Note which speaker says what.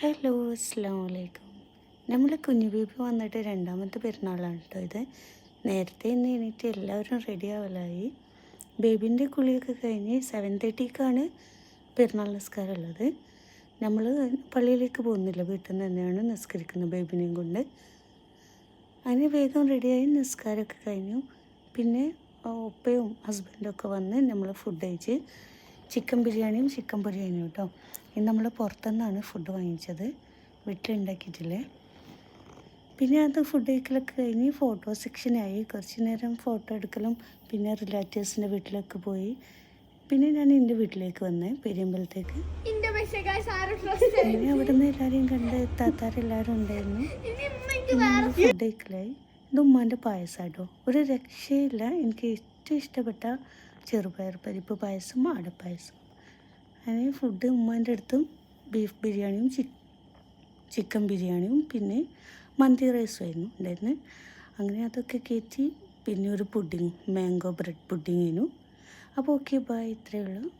Speaker 1: Hello അസ്സാം വലൈക്കും നമ്മൾ കുഞ്ഞു ബേബി വന്നിട്ട് രണ്ടാമത്തെ പെരുന്നാളാണ് കേട്ടോ ഇത്. നേരത്തെ ഇന്ന് എണീറ്റ് എല്ലാവരും റെഡി ആവലായി. ബേബിന്റെ കുളിയൊക്കെ കഴിഞ്ഞ് സെവൻ തേർട്ടിക്കാണ് പെരുന്നാൾ നിസ്കാരം ഉള്ളത്. നമ്മൾ പള്ളിയിലേക്ക് പോകുന്നില്ല വീട്ടിൽ നിന്ന് തന്നെയാണ് നിസ്കരിക്കുന്നത് ബേബിനെയും കൊണ്ട്. അതിന് വേഗം റെഡിയായി നിസ്കാരമൊക്കെ കഴിഞ്ഞു. പിന്നെ ഉപ്പയും ഹസ്ബൻഡും ഒക്കെ വന്ന് നമ്മൾ ഫുഡ് കഴിച്ച് ചിക്കൻ ബിരിയാണിയും ചിക്കൻ ബിരിയാണിയും കേട്ടോ. ഇത് നമ്മൾ പുറത്തുനിന്നാണ് ഫുഡ് വാങ്ങിച്ചത്. വീട്ടിലുണ്ടാക്കിയിട്ടില്ലേ? പിന്നെ അത് ഫുഡ് കഴിക്കലൊക്കെ കഴിഞ്ഞ് ഫോട്ടോ സെക്ഷനായി കുറച്ച് നേരം ഫോട്ടോ എടുക്കലും പിന്നെ റിലേറ്റീവ്സിന്റെ വീട്ടിലൊക്കെ പോയി. പിന്നെ ഞാൻ എന്റെ വീട്ടിലേക്ക് വന്നേ പെരിയമ്പലത്തേക്ക്. പിന്നെ അവിടെ നിന്ന് എല്ലാവരെയും കണ്ട് താത്താരെല്ലാവരും ഉണ്ടായിരുന്നു. ഫുഡ് കഴിക്കലായി. ഇത് ഉമ്മാന്റെ പായസം കേട്ടോ. ഒരു രക്ഷയില്ല. എനിക്ക് ഏറ്റവും ഇഷ്ടപ്പെട്ട ചെറുപയർ പരിപ്പ് പായസം അടപ്പായസം അങ്ങനെ ഫുഡ് ഉമ്മാന്റെ അടുത്തും ബീഫ് ബിരിയാണിയും ചിക്ക് ചിക്കൻ ബിരിയാണിയും പിന്നെ മന്തി റൈസും ആയിരുന്നു ഉണ്ടായിരുന്നു. അങ്ങനെ അതൊക്കെ കയറ്റി പിന്നെ ഒരു പുഡിങ് മാംഗോ ബ്രെഡ് പുഡിങ്ങിനു അപ്പോൾ ഓക്കെ ബൈ ഇത്രയേ ഉള്ളൂ.